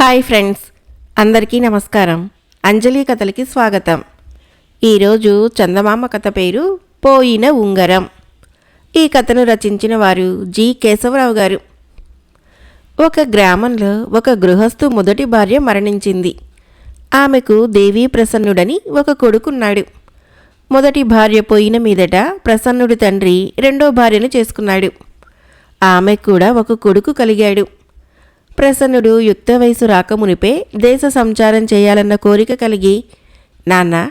Hi friends అందరికీ నమస్కారం. అంజలి కథలకి స్వాగతం. ఈరోజు చందమామ కథ పేరు పోయిన ఉంగరం. ఈ కథను రచించిన వారు జి కేశవరావు గారు. ఒక గ్రామంలో ఒక గృహస్థు మొదటి భార్య మరణించింది. ఆమెకు దేవీ ప్రసన్నుడని ఒక కొడుకున్నాడు. మొదటి భార్య పోయిన మీదట ప్రసన్నుడి తండ్రి రెండో భార్యను చేసుకున్నాడు. ఆమెకు కూడా ఒక కొడుకు కలిగాడు. ప్రసన్నుడు యుక్త వయసు రాకమునిపే దేశ సంచారం చేయాలన్న కోరిక కలిగి నాన్న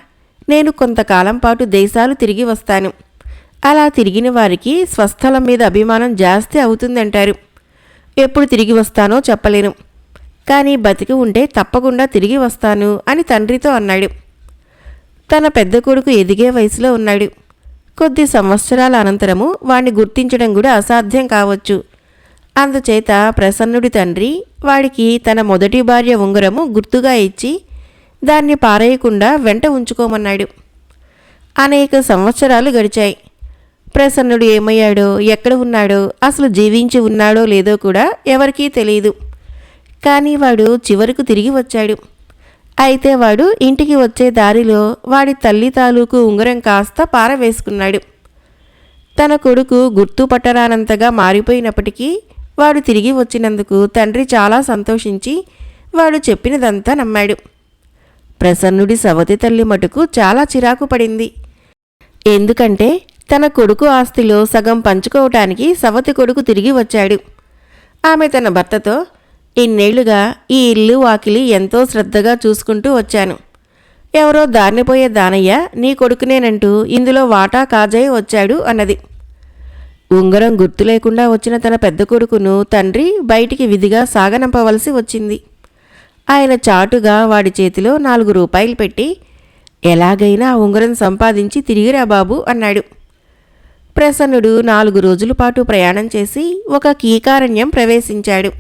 నేను కొంతకాలం పాటు దేశాలు తిరిగి వస్తాను. అలా తిరిగిన వారికి స్వస్థలం మీద అభిమానం జాస్తి అవుతుందంటారు. ఎప్పుడు తిరిగి వస్తానో చెప్పలేను. కానీ బతికి ఉంటే తప్పకుండా తిరిగి వస్తాను అని తండ్రితో అన్నాడు. తన పెద్ద కొడుకు ఎదిగే వయసులో ఉన్నాడు. కొద్ది సంవత్సరాల అనంతరము వాణ్ణి గుర్తించడం కూడా అసాధ్యం కావచ్చు. అందుచేత ప్రసన్నుడి తండ్రి వాడికి తన మొదటి భార్య ఉంగరము గుర్తుగా ఇచ్చి దాన్ని పారేయకుండా వెంట ఉంచుకోమన్నాడు. అనేక సంవత్సరాలు గడిచాయి. ప్రసన్నుడు ఏమయ్యాడో ఎక్కడ ఉన్నాడో అసలు జీవించి ఉన్నాడో లేదో కూడా ఎవరికీ తెలియదు. కానీ వాడు చివరకు తిరిగి వచ్చాడు. అయితే వాడు ఇంటికి వచ్చే దారిలో వాడి తల్లి తాలూకు ఉంగరం కాస్త పారవేసుకున్నాడు. తన కొడుకు గుర్తుపట్టరానంతగా మారిపోయినప్పటికీ వాడు తిరిగి వచ్చినందుకు తండ్రి చాలా సంతోషించి వాడు చెప్పినదంతా నమ్మాడు. ప్రసన్నుడి సవతి తల్లి మటుకు చాలా చిరాకు పడింది. ఎందుకంటే తన కొడుకు ఆస్తిలో సగం పంచుకోవటానికి సవతి కొడుకు తిరిగి వచ్చాడు. ఆమె తన భర్తతో ఇన్నేళ్ళుగా ఈ ఇల్లు వాకిలి ఎంతో శ్రద్ధగా చూసుకుంటూ వచ్చాను. ఎవరో దారినిపోయే దానయ్య నీ కొడుకునేనంటూ ఇందులో వాటా కాజయ్య వచ్చాడు అన్నది. ఉంగరం గుర్తు లేకుండా వచ్చిన తన పెద్ద కొడుకును తండ్రి బయటికి విధిగా సాగనంపవలసి వచ్చింది. ఆయన చాటుగా వాడి చేతిలో నాలుగు రూపాయలు పెట్టి ఎలాగైనా ఆ ఉంగరం సంపాదించి తిరిగిరా బాబు అన్నాడు. ప్రసన్నుడు నాలుగు రోజుల పాటు ప్రయాణం చేసి ఒక కీకారణ్యం ప్రవేశించాడు.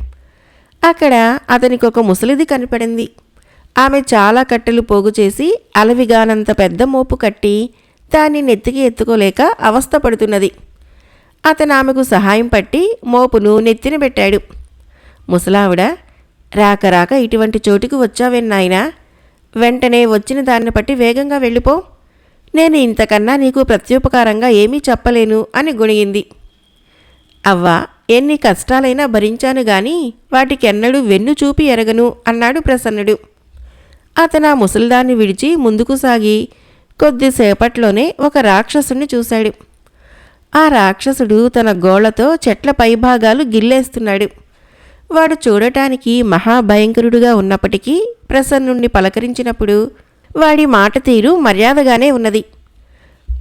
అక్కడ అతనికి ఒక ముసలిది కనపడింది. ఆమె చాలా కట్టెలు పోగు చేసి అలవిగానంత పెద్ద మోపు కట్టి దాన్ని నెత్తికి ఎత్తుకోలేక అవస్థపడుతున్నది. అతను ఆమెకు సహాయం పట్టి మోపును నెత్తిన పెట్టాడు. ముసలావిడ రాక రాక ఇటువంటి చోటుకు వచ్చావెన్నాయినా వెంటనే వచ్చిన దాన్ని బట్టి వేగంగా వెళ్ళిపో. నేను ఇంతకన్నా నీకు ప్రత్యుపకారంగా ఏమీ చెప్పలేను అని గుణిగింది అవ్వా ఎన్ని కష్టాలైనా భరించాను గాని వాటికెన్నడూ వెన్ను చూపి ఎరగను అన్నాడు ప్రసన్నుడు. అతను ఆ ముసలిదాన్ని విడిచి ముందుకు సాగి కొద్దిసేపట్లోనే ఒక రాక్షసుని చూశాడు. ఆ రాక్షసుడు తన గోళ్ళతో చెట్ల పైభాగాలు గిల్లేస్తున్నాడు. వాడు చూడటానికి మహాభయంకరుడుగా ఉన్నప్పటికీ ప్రసన్నుణ్ణి పలకరించినప్పుడు వాడి మాట తీరు మర్యాదగానే ఉన్నది.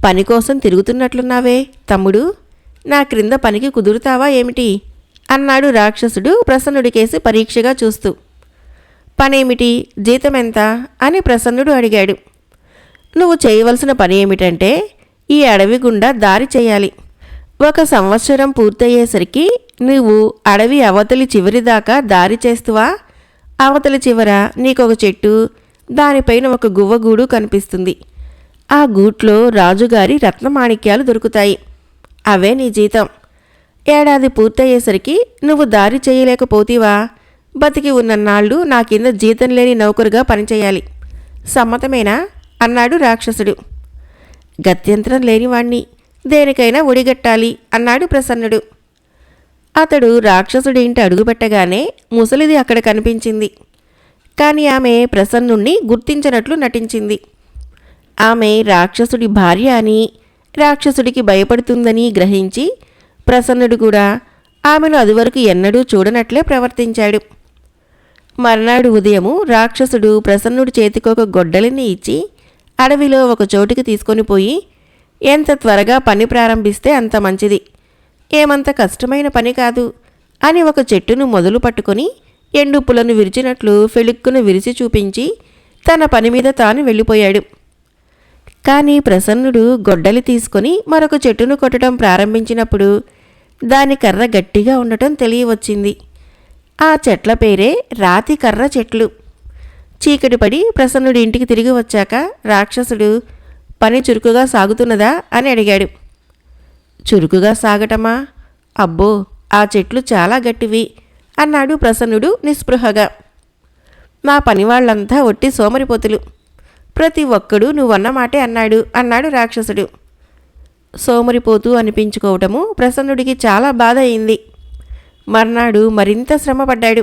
పని కోసం తిరుగుతున్నట్లున్నావే తమ్ముడు నా క్రింద పనికి కుదురుతావా ఏమిటి? అన్నాడు రాక్షసుడు ప్రసన్నుడికేసి పరీక్షగా చూస్తూ. పనేమిటి? జీతం ఎంత అని ప్రసన్నుడు అడిగాడు. నువ్వు చేయవలసిన పని ఏమిటంటే ఈ అడవి గుండా దారి చేయాలి. ఒక సంవత్సరం పూర్తయ్యేసరికి నువ్వు అడవి అవతలి చివరి దాకా దారి చేస్తువా? అవతలి చివర నీకొక చెట్టు దానిపైన ఒక గువ్వగూడు కనిపిస్తుంది. ఆ గూట్లో రాజుగారి రత్నమాణిక్యాలు దొరుకుతాయి. అవే నీ జీతం. ఏడాది పూర్తయ్యేసరికి నువ్వు దారి చేయలేకపోతీవా? బతికి ఉన్నన్నాళ్ళు నా కింద జీతం లేని నౌకరుగా పనిచేయాలి. సమ్మతమేనా? అన్నాడు రాక్షసుడు. గత్యంతరం లేనివాణ్ణి. దేనికైనా ఒడిగట్టాలి అన్నాడు ప్రసన్నుడు. అతడు రాక్షసుడి ఇంటి అడుగుపెట్టగానే ముసలిది అక్కడ కనిపించింది. కానీ ఆమె ప్రసన్నుణ్ణి గుర్తించినట్లు నటించింది. ఆమె రాక్షసుడి భార్య అని రాక్షసుడికి భయపడుతుందని గ్రహించి ప్రసన్నుడు కూడా ఆమెను అదివరకు ఎన్నడూ చూడనట్లే ప్రవర్తించాడు. మర్నాడు ఉదయము రాక్షసుడు ప్రసన్నుడి చేతికొక గొడ్డలిని ఇచ్చి అడవిలో ఒక చోటుకి తీసుకొని పోయి ఎంత త్వరగా పని ప్రారంభిస్తే అంత మంచిది. ఏమంత కష్టమైన పని కాదు అని ఒక చెట్టును మొదలు పట్టుకొని ఎండు పులను విరిచినట్లు ఫెళుక్కును విరిచి చూపించి తన పని మీద తాను వెళ్ళిపోయాడు. కానీ ప్రసన్నుడు గొడ్డలి తీసుకొని మరొక చెట్టును కొట్టడం ప్రారంభించినప్పుడు దాని కర్ర గట్టిగా ఉండటం తెలియవచ్చింది. ఆ చెట్ల పేరే రాతి కర్ర చెట్లు. చీకటి పడి ప్రసన్నుడి ఇంటికి తిరిగి వచ్చాక రాక్షసుడు పని చురుకుగా సాగుతున్నదా? అని అడిగాడు. చురుకుగా సాగటమా? అబ్బో ఆ చెట్లు చాలా గట్టివి అన్నాడు ప్రసన్నుడు నిస్పృహగా. మా పనివాళ్ళంతా ఒట్టి సోమరిపోతులు. ప్రతి ఒక్కడూ నువ్వన్నమాటే అన్నాడు అన్నాడు రాక్షసుడు. సోమరిపోతూ అనిపించుకోవటము ప్రసన్నుడికి చాలా బాధ అయింది. మర్నాడు మరింత శ్రమపడ్డాడు.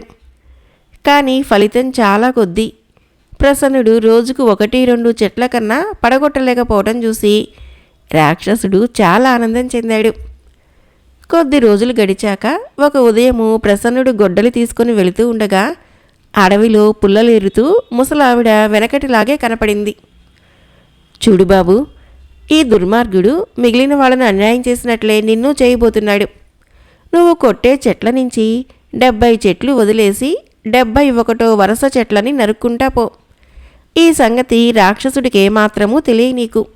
కానీ ఫలితం చాలా కొద్ది. ప్రసన్నుడు రోజుకు ఒకటి రెండు చెట్ల కన్నా పడగొట్టలేకపోవటం చూసి రాక్షసుడు చాలా ఆనందం చెందాడు. కొద్ది రోజులు గడిచాక ఒక ఉదయము ప్రసన్నుడు గొడ్డలి తీసుకుని వెళుతూ ఉండగా అడవిలో పుల్లలేరుతూ ముసలావిడ వెనకటిలాగే కనపడింది. చూడు బాబు ఈ దుర్మార్గుడు మిగిలిన వాళ్ళను అన్యాయం చేసినట్లే నిన్ను చేయబోతున్నాడు. నువ్వు కొట్టే చెట్ల నుంచి డెబ్బై చెట్లు వదిలేసి డెబ్బై ఒకటో వరుస చెట్లని నరుక్కుంటా పో. ఈ సంగతి రాక్షసుడికి ఏమాత్రమూ తెలియ నీకు.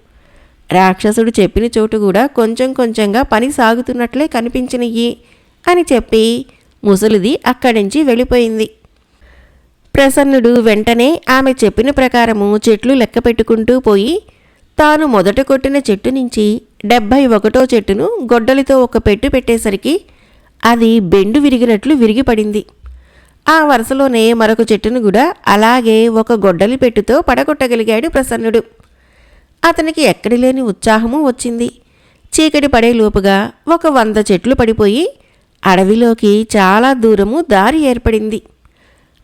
రాక్షసుడు చెప్పిన చోటు కూడా కొంచెం కొంచెంగా పని సాగుతున్నట్లే కనిపించినయ్యి అని చెప్పి ముసలిది అక్కడి నుంచి వెళ్ళిపోయింది. ప్రసన్నుడు వెంటనే ఆమె చెప్పిన ప్రకారము చెట్లు లెక్క పెట్టుకుంటూ పోయి తాను మొదట కొట్టిన చెట్టు నుంచి డెబ్భై ఒకటో చెట్టును గొడ్డలితో ఒక పెట్టు పెట్టేసరికి అది బెండు విరిగినట్లు విరిగిపడింది. ఆ వరుసలోనే మరొక చెట్టును కూడా అలాగే ఒక గొడ్డలి పెట్టుతో పడగొట్టగలిగాడు ప్రసన్నుడు. అతనికి ఎక్కడి లేని ఉత్సాహము వచ్చింది. చీకటి పడే లోపుగా ఒక వంద చెట్లు పడిపోయి అడవిలోకి చాలా దూరము దారి ఏర్పడింది.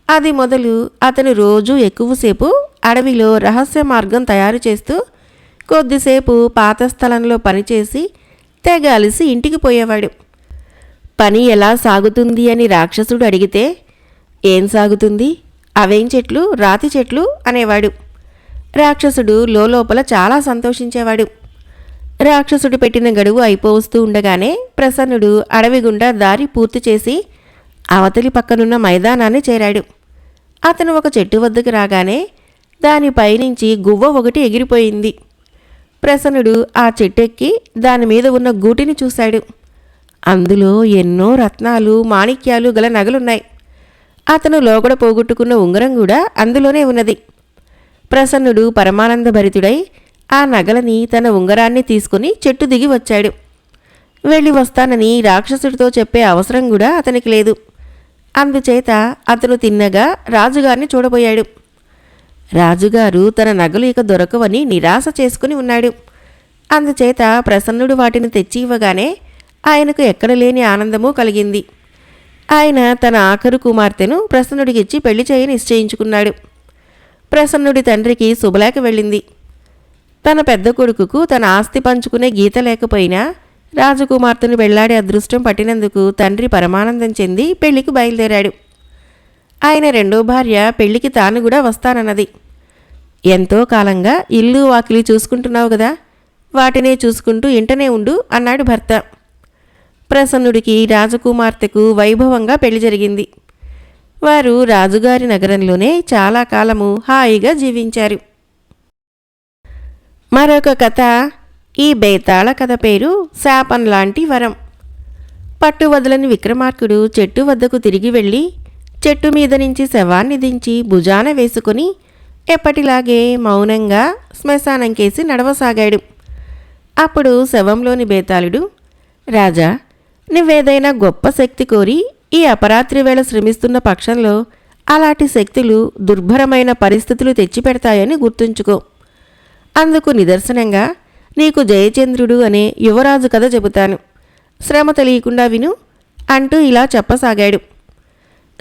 అది మొదలు అతను రోజు ఎక్కువసేపు అడవిలో రహస్య మార్గం తయారు చేస్తూ కొద్దిసేపు పాత స్థలంలో పనిచేసి తెగ అలిసి ఇంటికి పోయేవాడు. పని ఎలా సాగుతుంది అని రాక్షసుడు అడిగితే ఏం సాగుతుంది? అవేం చెట్లు? రాతి చెట్లు? అనేవాడు. రాక్షసుడు లోపల చాలా సంతోషించేవాడు. రాక్షసుడు పెట్టిన గడువు అయిపోవస్తూ ఉండగానే ప్రసన్నుడు అడవి గుండా దారి పూర్తి చేసి అవతలి పక్కనున్న మైదానాన్ని చేరాడు. అతను ఒక చెట్టు వద్దకు రాగానే దానిపైనుంచి గువ్వ ఒకటి ఎగిరిపోయింది. ప్రసన్నుడు ఆ చెట్టెక్కి దాని మీద ఉన్న గూటిని చూశాడు. అందులో ఎన్నో రత్నాలు మాణిక్యాలు గల నగలున్నాయి. అతను లోగడ పోగొట్టుకున్న ఉంగరం కూడా అందులోనే ఉన్నది. ప్రసన్నుడు పరమానందభరితుడై ఆ నగలని తన ఉంగరాన్ని తీసుకుని చెట్టు దిగి వచ్చాడు. వెళ్ళి వస్తానని రాక్షసుడితో చెప్పే అవసరం కూడా అతనికి లేదు. అందుచేత అతను తిన్నగా రాజుగారిని చూడబోయాడు. రాజుగారు తన నగలు ఇక దొరకవని నిరాశ చేసుకుని ఉన్నాడు. అందుచేత ప్రసన్నుడు వాటిని తెచ్చి ఇవ్వగానే ఆయనకు ఎక్కడ లేని ఆనందము కలిగింది. ఆయన తన ఆఖరు కుమార్తెను ప్రసన్నుడికిచ్చి పెళ్ళి చేయ నిశ్చయించుకున్నాడు. ప్రసన్నుడి తండ్రికి శుభలేఖ వెళ్ళింది. తన పెద్ద కొడుకుకు తన ఆస్తి పంచుకునే గీత లేకపోయినా రాజకుమార్తెను వెళ్ళాడే అదృష్టం పట్టినందుకు తండ్రి పరమానందం చెంది పెళ్ళికి బయలుదేరాడు. ఆయన రెండో భార్య పెళ్ళికి తాను కూడా వస్తానన్నది. ఎంతో కాలంగా ఇల్లు వాకిలి చూసుకుంటున్నావు కదా వాటినే చూసుకుంటూ ఇంటనే ఉండు అన్నాడు భర్త. ప్రసన్నుడికి రాజకుమార్తెకు వైభవంగా పెళ్ళి జరిగింది. వారు రాజుగారి నగరంలోనే చాలా కాలము హాయిగా జీవించారు. మరొక కథ ఈ బేతాళ కథ పేరు శాపం లాంటి వరం. పట్టు వదలని విక్రమార్కుడు చెట్టు వద్దకు తిరిగి వెళ్ళి చెట్టు మీద నుంచి శవాన్ని దించి భుజాన వేసుకుని ఎప్పటిలాగే మౌనంగా శ్మశానంకేసి నడవసాగాడు. అప్పుడు శవంలోని బేతాళుడు రాజా నువ్వేదైనా గొప్ప శక్తి కోరి ఈ అపరాత్రి వేళ శ్రమిస్తున్న పక్షంలో అలాంటి శక్తులు దుర్భరమైన పరిస్థితులు తెచ్చిపెడతాయని గుర్తుంచుకో. అందుకు నిదర్శనంగా నీకు జయచంద్రుడు అనే యువరాజు కథ చెబుతాను. శ్రమ తెలియకుండా విను అంటూ ఇలా చెప్పసాగాడు.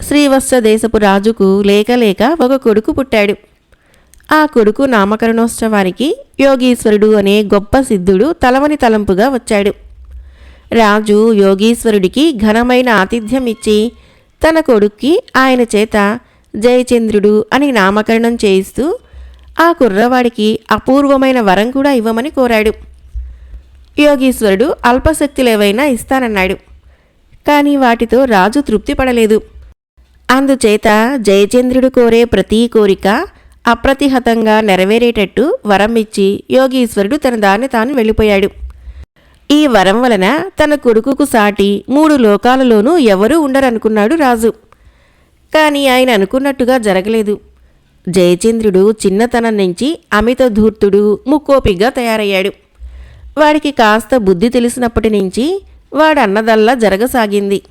శ్రీవత్స దేశపు రాజుకు లేక లేక ఒక కొడుకు పుట్టాడు. ఆ కొడుకు నామకరణోత్సవానికి యోగీశ్వరుడు అనే గొప్ప సిద్ధుడు తలవని తలంపుగా వచ్చాడు. రాజు యోగీశ్వరుడికి ఘనమైన ఆతిథ్యం ఇచ్చి తన కొడుక్కి ఆయన చేత జయచంద్రుడు అని నామకరణం చేయిస్తూ ఆ కుర్రవాడికి అపూర్వమైన వరం కూడా ఇవ్వమని కోరాడు. యోగీశ్వరుడు అల్పశక్తులేవైనా ఇస్తానన్నాడు. కానీ వాటితో రాజు తృప్తి పడలేదు అందుచేత జయచంద్రుడు కోరే ప్రతి కోరిక అప్రతిహతంగా నెరవేరేటట్టు వరం ఇచ్చి యోగీశ్వరుడు తన దాన్ని తాను వెళ్ళిపోయాడు. ఈ వరం వలన తన కొడుకుకు సాటి మూడు లోకాలలోనూ ఎవరూ ఉండరనుకున్నాడు రాజు. కానీ ఆయన అనుకున్నట్టుగా జరగలేదు. జయచంద్రుడు చిన్నతనం నుంచి అమిత ధూర్తుడు ముక్కోపిగా తయారయ్యాడు. వాడికి కాస్త బుద్ధి తెలిసినప్పటి నుంచి వాడన్నదల్లా జరగసాగింది.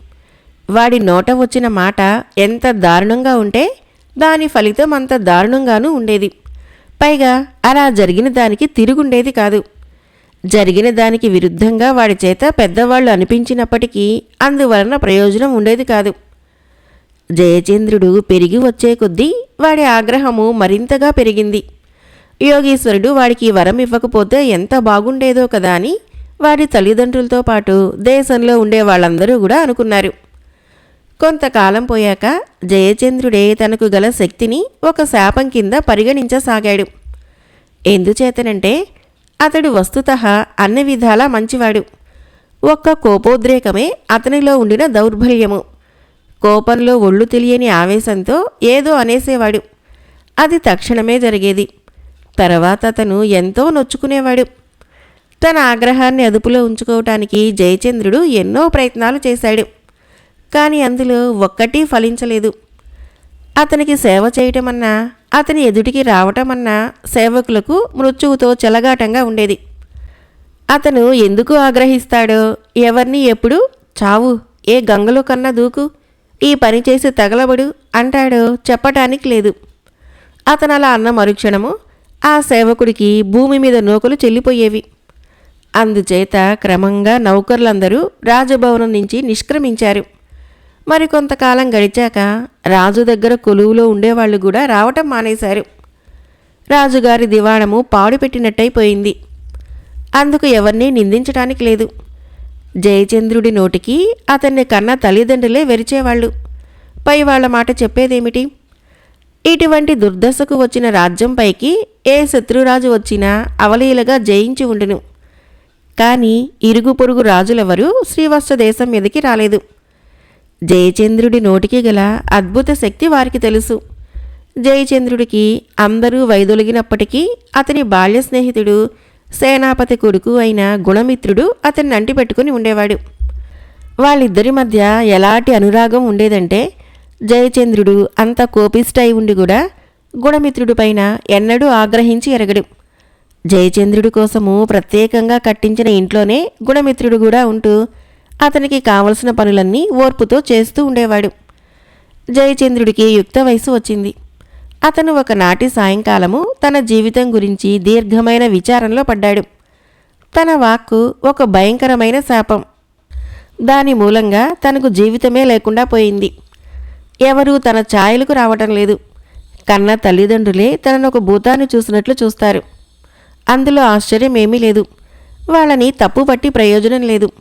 వాడి నోట వచ్చిన మాట ఎంత దారుణంగా ఉంటే దాని ఫలితం అంత దారుణంగానూ ఉండేది. పైగా అలా జరిగిన దానికి తిరుగుండేది కాదు. జరిగిన దానికి విరుద్ధంగా వాడి చేత పెద్దవాళ్ళు అనిపించినప్పటికీ అందువలన ప్రయోజనం ఉండేది కాదు. జయచంద్రుడు పెరిగి వచ్చే కొద్దీ వాడి ఆగ్రహము మరింతగా పెరిగింది. యోగీశ్వరుడు వాడికి వరం ఇవ్వకపోతే ఎంత బాగుండేదో కదా అని వాడి తల్లిదండ్రులతో పాటు దేశంలో ఉండే వాళ్ళందరూ కూడా అనుకున్నారు. కొంతకాలం పోయాక జయచంద్రుడే తనకు గల శక్తిని ఒక శాపం కింద పరిగణించసాగాడు. ఎందుచేతనంటే అతడు వస్తుత అన్ని విధాలా మంచివాడు. ఒక్క కోపోద్రేకమే అతనిలో ఉండిన దౌర్బల్యము కోపంలో ఒళ్ళు తెలియని ఆవేశంతో ఏదో అనేసేవాడు. అది తక్షణమే జరిగేది. తర్వాత అతను ఎంతో నొచ్చుకునేవాడు. తన ఆగ్రహాన్ని అదుపులో ఉంచుకోవటానికి జయచంద్రుడు ఎన్నో ప్రయత్నాలు చేశాడు. కానీ అందులో ఒక్కటి ఫలించలేదు. అతనికి సేవ చేయటమన్నా అతని ఎదుటికి రావటం అన్న సేవకులకు మృత్యువుతో చెలగాటంగా ఉండేది. అతను ఎందుకు ఆగ్రహిస్తాడో ఎవరిని ఎప్పుడు? చావు ఏ గంగలో కన్నా దూకు ఈ పని చేసి తగలబడు అంటాడో చెప్పటానికి లేదు. అతను అలా అన్న మరుక్షణము ఆ సేవకుడికి భూమి మీద నూకలు చెల్లిపోయేవి. అందుచేత క్రమంగా నౌకర్లందరూ రాజభవనం నుంచి నిష్క్రమించారు. మరికొంతకాలం గడిచాక రాజు దగ్గర కొలువులో ఉండేవాళ్ళు కూడా రావటం మానేశారు. రాజుగారి దివాణము పాడుపెట్టినట్టయిపోయింది. అందుకు ఎవరినీ నిందించటానికి లేదు. జయచంద్రుడి నోటికి అతన్ని కన్న తల్లిదండ్రులే వెరిచేవాళ్ళు. పై వాళ్ళ మాట చెప్పేదేమిటి? ఇటువంటి దుర్దశకు వచ్చిన రాజ్యంపైకి ఏ శత్రురాజు వచ్చినా అవలీలగా జయించి ఉండును. కానీ ఇరుగు పొరుగు రాజులెవరూ శ్రీవత్స దేశం మీదకి రాలేదు. జయచంద్రుడి నోటికి గల అద్భుత శక్తి వారికి తెలుసు. జయచంద్రుడికి అందరూ వైదొలిగినప్పటికీ అతని బాల్య స్నేహితుడు సేనాపతి కొడుకు అయిన గుణమిత్రుడు అతన్ని అంటిపెట్టుకుని ఉండేవాడు. వాళ్ళిద్దరి మధ్య ఎలాంటి అనురాగం ఉండేదంటే జయచంద్రుడు అంత కోపిష్ట ఉండి కూడా గుణమిత్రుడి పైన ఎన్నడూ ఆగ్రహించి ఎరగడు. జయచంద్రుడి కోసము ప్రత్యేకంగా కట్టించిన ఇంట్లోనే గుణమిత్రుడు కూడా ఉంటూ అతనికి కావలసిన పనులన్నీ ఓర్పుతో చేస్తూ ఉండేవాడు. జయచంద్రుడికి యుక్త వయసు వచ్చింది. అతను ఒకనాటి సాయంకాలము తన జీవితం గురించి దీర్ఘమైన విచారంలో పడ్డాడు. తన వాక్కు ఒక భయంకరమైన శాపం. దాని మూలంగా తనకు జీవితమే లేకుండా పోయింది. ఎవరూ తన ఛాయలకు రావటం లేదు. కన్న తల్లిదండ్రులే తనను ఒక భూతాన్ని చూసినట్లు చూస్తారు. అందులో ఆశ్చర్యం ఏమీ లేదు. వాళ్ళని తప్పుపట్టి ప్రయోజనం లేదు.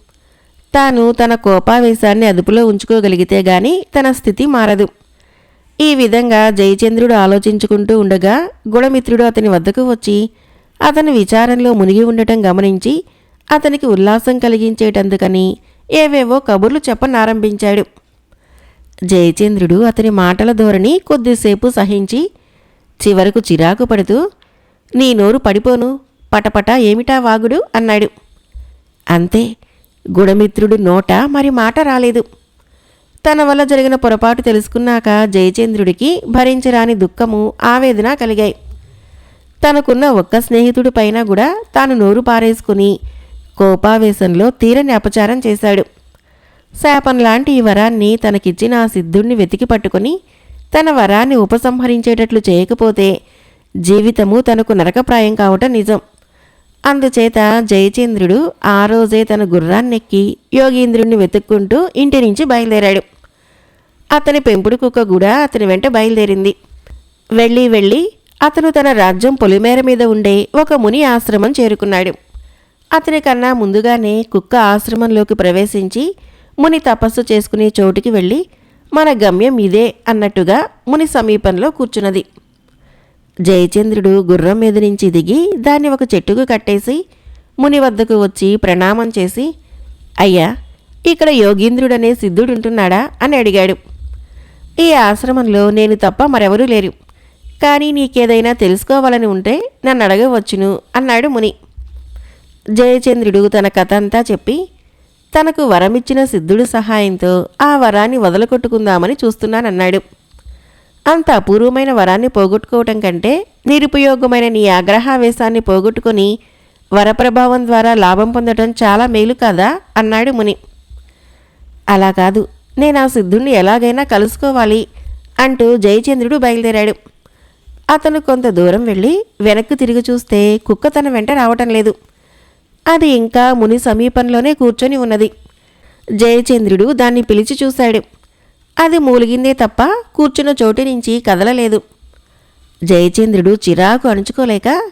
తాను తన కోపావేశాన్ని అదుపులో ఉంచుకోగలిగితే గాని తన స్థితి మారదు. ఈ విధంగా జయచంద్రుడు ఆలోచించుకుంటూ ఉండగా గుణమిత్రుడు అతని వద్దకు వచ్చి అతని విచారంలో మునిగి ఉండటం గమనించి అతనికి ఉల్లాసం కలిగించేటందుకని ఏవేవో కబుర్లు చెప్పనారంభించాడు. జయచంద్రుడు అతని మాటల ధోరణి కొద్దిసేపు సహించి చివరకు చిరాకు పడుతూ నీ నోరు పడిపోను పటపట ఏమిటా వాగుడు? అన్నాడు. అంతే గుణమిత్రుడి నోట మరి మాట రాలేదు. తన వల్ల జరిగిన పొరపాటు తెలుసుకున్నాక జయచంద్రుడికి భరించరాని దుఃఖము ఆవేదన కలిగాయి. తనకున్న ఒక్క స్నేహితుడి పైన కూడా తాను నోరు పారేసుకుని కోపావేశంలో తీరని అపచారం చేశాడు. శాపం లాంటి ఈ వరాన్ని తనకిచ్చిన ఆ సిద్ధుణ్ణి వెతికి పట్టుకుని తన వరాన్ని ఉపసంహరించేటట్లు చేయకపోతే జీవితము తనకు నరకప్రాయం కావటం నిజం. అందుచేత జయచంద్రుడు ఆ రోజే తన గుర్రాన్నెక్కి యోగీంద్రుణ్ణి వెతుక్కుంటూ ఇంటి నుంచి బయలుదేరాడు. అతని పెంపుడు కుక్క కూడా అతని వెంట బయలుదేరింది. వెళ్ళి వెళ్ళి అతను తన రాజ్యం పొలిమేర మీద ఉండే ఒక ముని ఆశ్రమం చేరుకున్నాడు. అతని కన్నా ముందుగానే కుక్క ఆశ్రమంలోకి ప్రవేశించి ముని తపస్సు చేసుకునే చోటుకి వెళ్ళి మన గమ్యం ఇదే అన్నట్టుగా ముని సమీపంలో కూర్చున్నది. జయచంద్రుడు గుర్రం మీద నుంచి దిగి దాన్ని ఒక చెట్టుకు కట్టేసి ముని వద్దకు వచ్చి ప్రణామం చేసి అయ్యా ఇక్కడ యోగీంద్రుడనే సిద్ధుడుంటున్నాడా? అని అడిగాడు. ఈ ఆశ్రమంలో నేను తప్ప మరెవరూ లేరు. కానీ నీకేదైనా తెలుసుకోవాలని ఉంటే నన్ను అడగవచ్చును అన్నాడు ముని. జయచంద్రుడు తన కథ అంతా చెప్పి తనకు వరమిచ్చిన సిద్ధుడు సహాయంతో ఆ వరాన్ని వదలగొట్టుకుందామని చూస్తున్నానన్నాడు. అంత అపూర్వమైన వరాన్ని పోగొట్టుకోవటం కంటే నిరుపయోగమైన నీ ఆగ్రహావేశాన్ని పోగొట్టుకొని వరప్రభావం ద్వారా లాభం పొందటం చాలా మేలు కాదా? అన్నాడు ముని. అలా కాదు. నేను ఆ సిద్ధుణ్ణి ఎలాగైనా కలుసుకోవాలి అంటూ జయచంద్రుడు బయలుదేరాడు. అతను కొంత దూరం వెళ్ళి వెనక్కి తిరిగి చూస్తే కుక్క తన వెంట రావటం లేదు. అది ఇంకా ముని సమీపంలోనే కూర్చొని ఉన్నది. జయచంద్రుడు దాన్ని పిలిచి చూశాడు. అది మూలిగిందే తప్ప కూర్చున్న చోటు నుంచి కదలలేదు. జయచంద్రుడు చిరాకు అణుచుకోలేక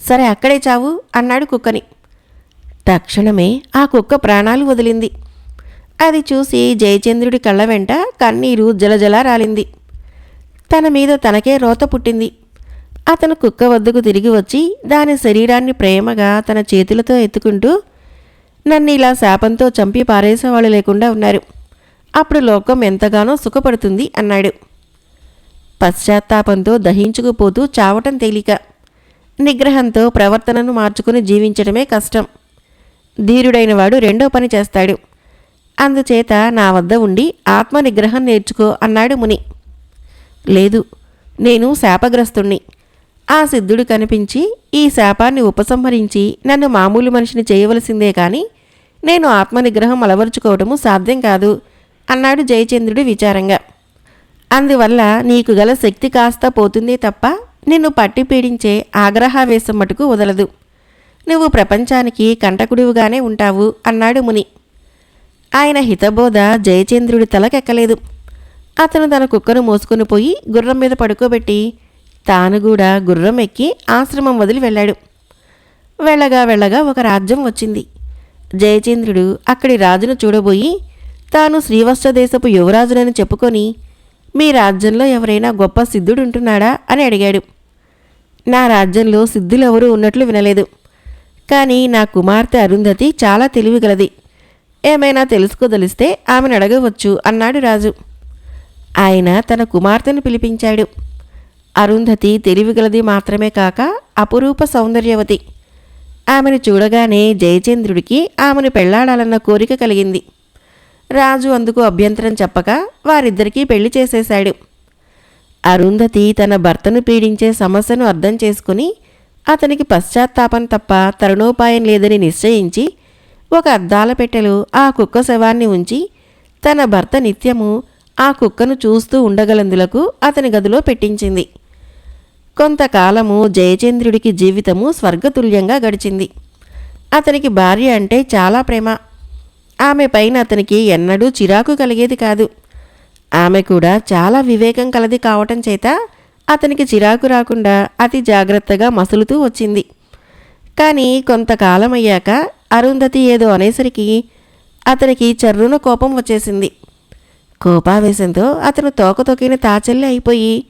సరే అక్కడే చావు అన్నాడు కుక్కని. తక్షణమే ఆ కుక్క ప్రాణాలు వదిలింది. అది చూసి జయచంద్రుడి కళ్ళ వెంట కన్నీరు జలజల రాలింది. తన మీద తనకే రోత పుట్టింది. అతను కుక్క వద్దకు తిరిగి వచ్చి దాని శరీరాన్ని ప్రేమగా తన చేతులతో ఎత్తుకుంటూ నన్ను ఇలా శాపంతో చంపి పారేసేవాళ్ళు లేకుండా ఉన్నారు. అప్పుడు లోకం ఎంతగానో సుఖపడుతుంది అన్నాడు. పశ్చాత్తాపంతో దహించుకుపోతూ చావటం తేలిక. నిగ్రహంతో ప్రవర్తనను మార్చుకుని జీవించడమే కష్టం. ధీరుడైన వాడు రెండో పని చేస్తాడు. అందుచేత నా వద్ద ఉండి ఆత్మ నిగ్రహం నేర్చుకో అన్నాడు ముని. లేదు నేను శాపగ్రస్తుణ్ణి. ఆ సిద్ధుడు కనిపించి ఈ శాపాన్ని ఉపసంహరించి నన్ను మామూలు మనిషిని చేయవలసిందే కానీ నేను ఆత్మనిగ్రహం అలవరుచుకోవటము సాధ్యం కాదు. అన్నాడు జయచంద్రుడు విచారంగా. అందువల్ల నీకు గల శక్తి కాస్త పోతుందే తప్ప నిన్ను పట్టి పీడించే ఆగ్రహావేశం మటుకు వదలదు. నువ్వు ప్రపంచానికి కంటకుడివుగానే ఉంటావు అన్నాడు ముని. ఆయన హితబోధ జయచంద్రుడి తలకెక్కలేదు. అతను తన కుక్కను మోసుకుని పోయి గుర్రం మీద పడుకోబెట్టి తాను కూడా గుర్రం ఎక్కి ఆశ్రమం వదిలి వెళ్ళాడు. వెళ్ళగా వెళ్ళగా ఒక రాజ్యం వచ్చింది. జయచంద్రుడు అక్కడి రాజును చూడబోయి తాను శ్రీవత్స దేశపు యువరాజునని చెప్పుకొని మీ రాజ్యంలో ఎవరైనా గొప్ప సిద్ధుడు ఉంటున్నాడా అని అడిగాడు. నా రాజ్యంలో సిద్ధులెవరూ ఉన్నట్లు వినలేదు. కానీ నా కుమార్తె అరుంధతి చాలా తెలివిగలది. ఏమైనా తెలుసుకోదలిస్తే ఆమెను అడగవచ్చు అన్నాడు రాజు. ఆయన తన కుమార్తెను పిలిపించాడు. అరుంధతి తెలివిగలది మాత్రమే కాక అపురూప సౌందర్యవతి. ఆమెను చూడగానే జయచంద్రుడికి ఆమెను పెళ్ళాడాలన్న కోరిక కలిగింది. రాజు అందుకు అభ్యంతరం చెప్పక వారిద్దరికీ పెళ్ళి చేసేశాడు. అరుంధతి తన భర్తను పీడించే సమస్యను అర్థం చేసుకుని అతనికి పశ్చాత్తాపం తప్ప తరుణోపాయం లేదని నిశ్చయించి ఒక అద్దాల పెట్టెలో ఆ కుక్క శవాన్ని ఉంచి తన భర్త నిత్యము ఆ కుక్కను చూస్తూ ఉండగలందులకు అతని గదిలో పెట్టించింది. కొంతకాలము జయచంద్రుడికి జీవితము స్వర్గతుల్యంగా గడిచింది. అతనికి భార్య అంటే చాలా ప్రేమ. ఆమె పైన అతనికి ఎన్నడూ చిరాకు కలిగేది కాదు. ఆమె కూడా చాలా వివేకం కలది కావటం చేత అతనికి చిరాకు రాకుండా అతి జాగ్రత్తగా మసులుతూ వచ్చింది. కానీ కొంతకాలం అయ్యాక అరుంధతి ఏదో అనేసరికి అతనికి చర్రున కోపం వచ్చేసింది. కోపావేశంతో అతను తోకతొకిన తాచెల్లి అయిపోయి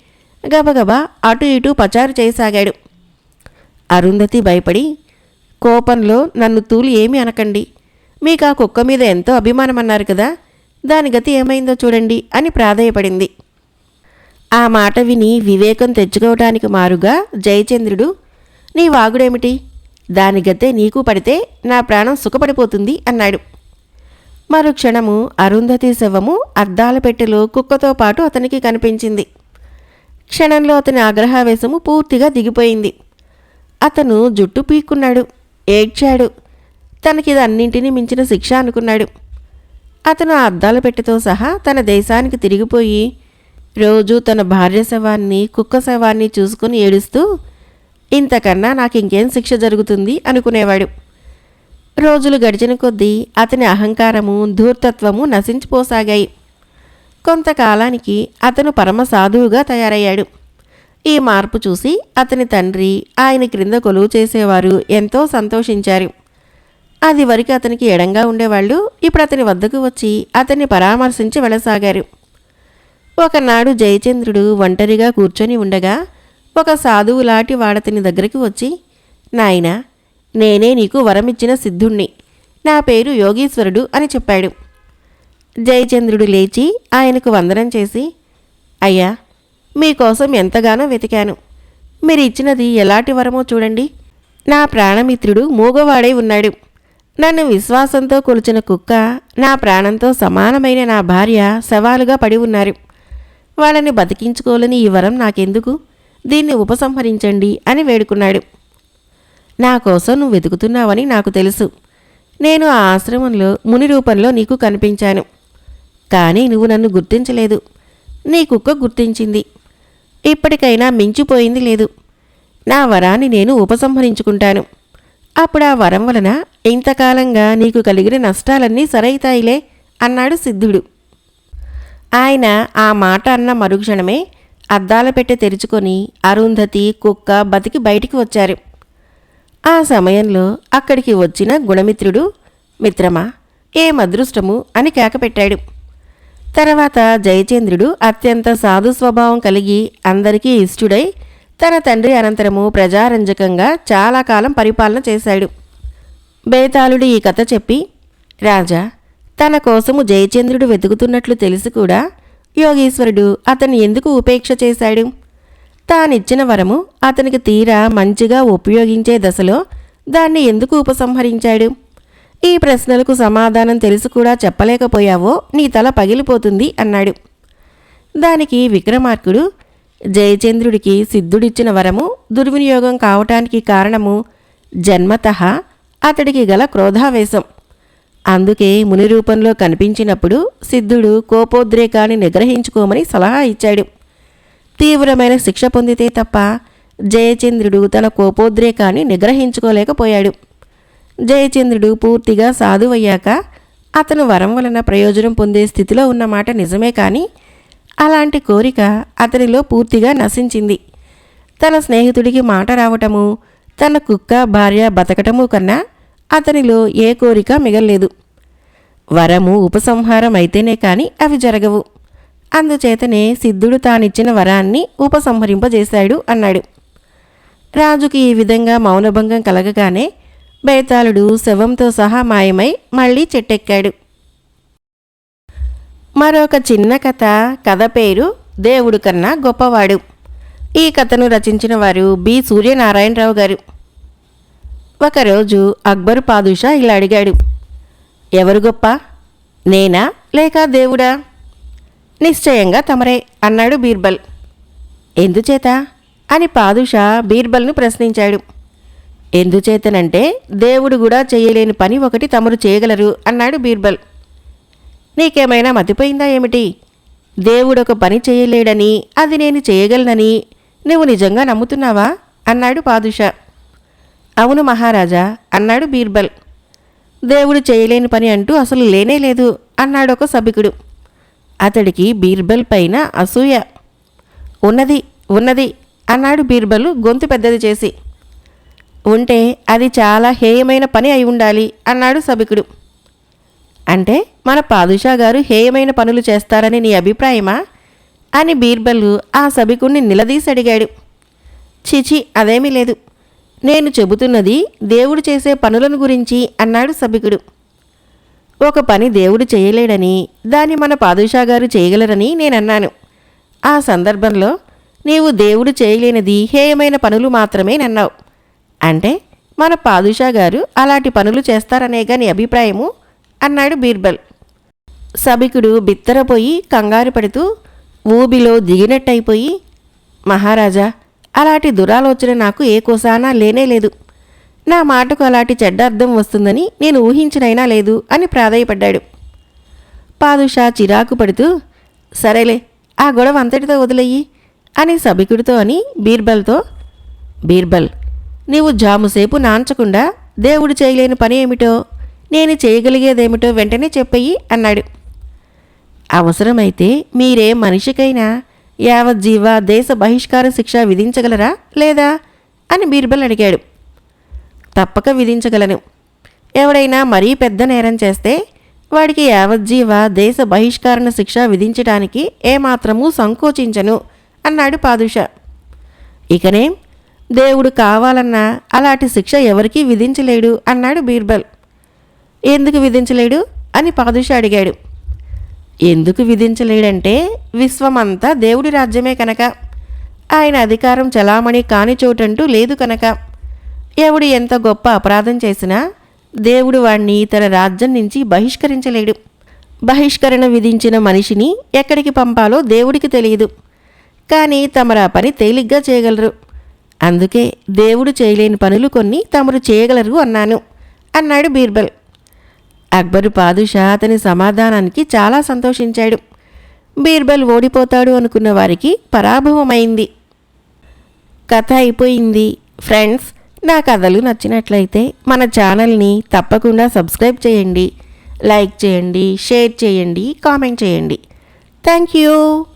గబగబా అటు ఇటు పచారు చేయసాగాడు. అరుంధతి భయపడి కోపంలో నన్ను తూలి ఏమీ అనకండి. మీకు ఆ కుక్క మీద ఎంతో అభిమానం అన్నారు కదా? దాని గతి ఏమైందో చూడండి అని ప్రాధేయపడింది. ఆ మాట విని వివేకం తెచ్చుకోవటానికి మారుగా జయచంద్రుడు నీ వాగుడేమిటి? దాని గతే నీకు పడితే నా ప్రాణం సుఖపడిపోతుంది అన్నాడు. మరుక్షణము అరుంధతి శవము అద్దాల పెట్టెలో కుక్కతో పాటు అతనికి కనిపించింది. క్షణంలో అతని ఆగ్రహావేశము పూర్తిగా దిగిపోయింది. అతను జుట్టు పీక్కున్నాడు ఏడ్చాడు. తనకిది అన్నింటినీ మించిన శిక్ష అనుకున్నాడు. అతను ఆ అద్దాల పెట్టెతో సహా తన దేశానికి తిరిగిపోయి రోజు తన భార్య శవాన్ని కుక్క శవాన్ని చూసుకుని ఏడుస్తూ ఇంతకన్నా నాకు ఇంకేం శిక్ష జరుగుతుంది? అనుకునేవాడు. రోజులు గడిచిన కొద్దీ అతని అహంకారము ధూర్తత్వము నశించిపోసాగాయి. కొంతకాలానికి అతను పరమ సాధువుగా తయారయ్యాడు. ఈ మార్పు చూసి అతని తండ్రి ఆయన క్రింద కొలువు చేసేవారు ఎంతో సంతోషించారు. అది వరకు అతనికి ఎడంగా ఉండేవాళ్ళు. ఇప్పుడు అతని వద్దకు వచ్చి అతన్ని పరామర్శించి వెళ్ళసాగారు. ఒకనాడు జయచంద్రుడు ఒంటరిగా కూర్చొని ఉండగా ఒక సాధువు లాంటి వాడతని దగ్గరికి వచ్చి నాయనా నేనే నీకు వరమిచ్చిన సిద్ధుణ్ణి. నా పేరు యోగీశ్వరుడు అని చెప్పాడు. జయచంద్రుడు లేచి ఆయనకు వందనం చేసి అయ్యా మీకోసం ఎంతగానో వెతికాను. మీరు ఇచ్చినది ఎలాంటి వరమో చూడండి. నా ప్రాణమిత్రుడు మూగవాడై ఉన్నాడు. నన్ను విశ్వాసంతో కొలిచిన కుక్క నా ప్రాణంతో సమానమైన నా భార్య సవాలుగా పడి ఉన్నారు. వాళ్ళని బతికించుకోలేని ఈ వరం నాకెందుకు? దీన్ని ఉపసంహరించండి అని వేడుకున్నాడు. నా కోసం నువ్వు వెతుకుతున్నావని నాకు తెలుసు. నేను ఆ ఆశ్రమంలో ముని రూపంలో నీకు కనిపించాను. కానీ నువ్వు నన్ను గుర్తించలేదు. నీ కుక్క గుర్తించింది. ఇప్పటికైనా మించిపోయింది లేదు. నా వరాన్ని నేను ఉపసంహరించుకుంటాను. అప్పుడు ఆ వరం వలన ఇంతకాలంగా నీకు కలిగిన నష్టాలన్నీ సరైతాయిలే అన్నాడు సిద్ధుడు. ఆయన ఆ మాట అన్న మరుక్షణమే అద్దాల పెట్టె తెరుచుకొని అరుంధతి కుక్క బతికి బయటికి వచ్చారు. ఆ సమయంలో అక్కడికి వచ్చిన గుణమిత్రుడు మిత్రమా ఏం అదృష్టము అని కేకపెట్టాడు తర్వాత జయచంద్రుడు అత్యంత సాధు స్వభావం కలిగి అందరికీ ఇష్టుడై తన తండ్రి అనంతరము ప్రజారంజకంగా చాలా కాలం పరిపాలన చేశాడు. బేతాళుడు ఈ కథ చెప్పి రాజా తన కోసము జయచంద్రుడు వెతుకుతున్నట్లు తెలిసి కూడా యోగీశ్వరుడు అతన్ని ఎందుకు ఉపేక్ష చేశాడు? తానిచ్చిన వరము అతనికి తీరా మంచిగా ఉపయోగించే దశలో దాన్ని ఎందుకు ఉపసంహరించాడు? ఈ ప్రశ్నలకు సమాధానం తెలిసి కూడా చెప్పలేకపోయావో నీ తల పగిలిపోతుంది అన్నాడు. దానికి విక్రమార్కుడు జయచంద్రుడికి సిద్ధుడిచ్చిన వరము దుర్వినియోగం కావటానికి కారణము జన్మతః అతడికి గల క్రోధావేశం. అందుకే ముని రూపంలో కనిపించినప్పుడు సిద్ధుడు కోపోద్రేకాన్ని నిగ్రహించుకోమని సలహా ఇచ్చాడు. తీవ్రమైన శిక్ష పొందితే తప్ప జయచంద్రుడు తన కోపోద్రేకాన్ని నిగ్రహించుకోలేకపోయాడు. జయచంద్రుడు పూర్తిగా సాధువయ్యాక అతను వరం వలన ప్రయోజనం పొందే స్థితిలో ఉన్నమాట నిజమే కానీ అలాంటి కోరిక అతనిలో పూర్తిగా నశించింది. తన స్నేహితుడికి మాట రావటము తన కుక్క భార్య బతకటము కన్నా అతనిలో ఏ కోరిక మిగల్లేదు. వరము ఉపసంహారం అయితేనే కాని అవి జరగవు. అందుచేతనే సిద్ధుడు తానిచ్చిన వరాన్ని ఉపసంహరింపజేశాడు అన్నాడు. రాజుకి ఈ విధంగా మౌనభంగం కలగగానే బేతాళుడు శవంతో సహా మాయమై మళ్ళీ చెట్టెక్కాడు. మరొక చిన్న కథ. కథ పేరు దేవుడు కన్నా గొప్పవాడు. ఈ కథను రచించిన వారు బి. సూర్యనారాయణరావు గారు. ఒకరోజు అక్బర్ పాదుషా ఇలా అడిగాడు. ఎవరు గొప్ప? నేనా లేక దేవుడా? నిశ్చయంగా తమరే అన్నాడు బీర్బల్. ఎందుచేత? అని పాదుషా బీర్బల్ను ప్రశ్నించాడు. ఎందుచేతనంటే దేవుడు కూడా చేయలేని పని ఒకటి తమరు చేయగలరు అన్నాడు బీర్బల్. నీకేమైనా మతిపోయిందా ఏమిటి? దేవుడు ఒక పని చేయలేడని అది నేను చేయగలనని నువ్వు నిజంగా నమ్ముతున్నావా? అన్నాడు పాదుషా. అవును మహారాజా అన్నాడు బీర్బల్. దేవుడు చేయలేని పని అంటూ అసలు లేనే లేదు అన్నాడు ఒక సభికుడు. అతడికి బీర్బల్ పైన అసూయ. ఉన్నది ఉన్నది అన్నాడు బీర్బల్ గొంతు పెద్దది చేసి. ఉంటే అది చాలా హేయమైన పని అయి ఉండాలి అన్నాడు సభికుడు. అంటే మన పాదుషా గారు హేయమైన పనులు చేస్తారని నీ అభిప్రాయమా? అని బీర్బల్ ఆ సభికుణ్ణి నిలదీసి అడిగాడు. చిచి అదేమీ లేదు. నేను చెబుతున్నది దేవుడు చేసే పనులను గురించి అన్నాడు సభికుడు. ఒక పని దేవుడు చేయలేడని దాన్ని మన పాదుషా గారు చేయగలరని నేనన్నాను. ఆ సందర్భంలో నీవు దేవుడు చేయలేనిది హేయమైన పనులు మాత్రమే నన్నావు. అంటే మన పాదుషా గారు అలాంటి పనులు చేస్తారనేగా నీ అభిప్రాయము? అన్నాడు బీర్బల్. సభికుడు బిత్తరపోయి కంగారు పడుతూ ఊబిలో దిగినట్టయిపోయి మహారాజా అలాంటి దురాలోచన నాకు ఏ కోసానా లేనే లేదు. నా మాటకు అలాంటి చెడ్డ అర్థం వస్తుందని నేను ఊహించినైనా లేదు అని ప్రాధాయపడ్డాడు. పాదుషా చిరాకు పడుతూ సరేలే ఆ గొడవ అంతటితో వదిలయ్యి అని సభికుడితో అని బీర్బల్తో బీర్బల్ నీవు జాముసేపు నాంచకుండా దేవుడు చేయలేని పని ఏమిటో నేను చేయగలిగేదేమిటో వెంటనే చెప్పయ్యి అన్నాడు. అవసరమైతే మీరే మనిషికైనా యావజ్జీవ దేశ బహిష్కార శిక్ష విధించగలరా లేదా అని బీర్బల్ అడిగాడు. తప్పక విధించగలను. ఎవడైనా మరీ పెద్ద నేరం చేస్తే వాడికి యావజ్జీవ దేశ బహిష్కరణ శిక్ష విధించడానికి ఏమాత్రమూ సంకోచించను అన్నాడు పాదుష. ఇకనేం దేవుడు కావాలన్నా అలాంటి శిక్ష ఎవరికీ విధించలేడు అన్నాడు బీర్బల్. ఎందుకు విధించలేడు అని పాదుషా అడిగాడు. ఎందుకు విధించలేడంటే విశ్వమంతా దేవుడి రాజ్యమే కనుక. ఆయన అధికారం చలామణి కాని చోటంటూ లేదు కనుక. ఎవడు ఎంత గొప్ప అపరాధం చేసినా దేవుడు వాణ్ణి తన రాజ్యం నుంచి బహిష్కరించలేడు. బహిష్కరణ విధించిన మనిషిని ఎక్కడికి పంపాలో దేవుడికి తెలియదు. కానీ తమరా పని తేలిగ్గా చేయగలరు. అందుకే దేవుడు చేయలేని పనులు కొన్ని తమరు చేయగలరు అన్నాను అన్నాడు బీర్బల్. అక్బరు పాదుషా అతని సమాధానానికి చాలా సంతోషించాడు. బీర్బల్ ఓడిపోతాడు అనుకున్న వారికి పరాభవమైంది. కథ అయిపోయింది. ఫ్రెండ్స్ నా కథలు నచ్చినట్లయితే మన ఛానల్ని తప్పకుండా సబ్స్క్రైబ్ చేయండి. లైక్ చేయండి షేర్ చేయండి కామెంట్ చేయండి. Thank you.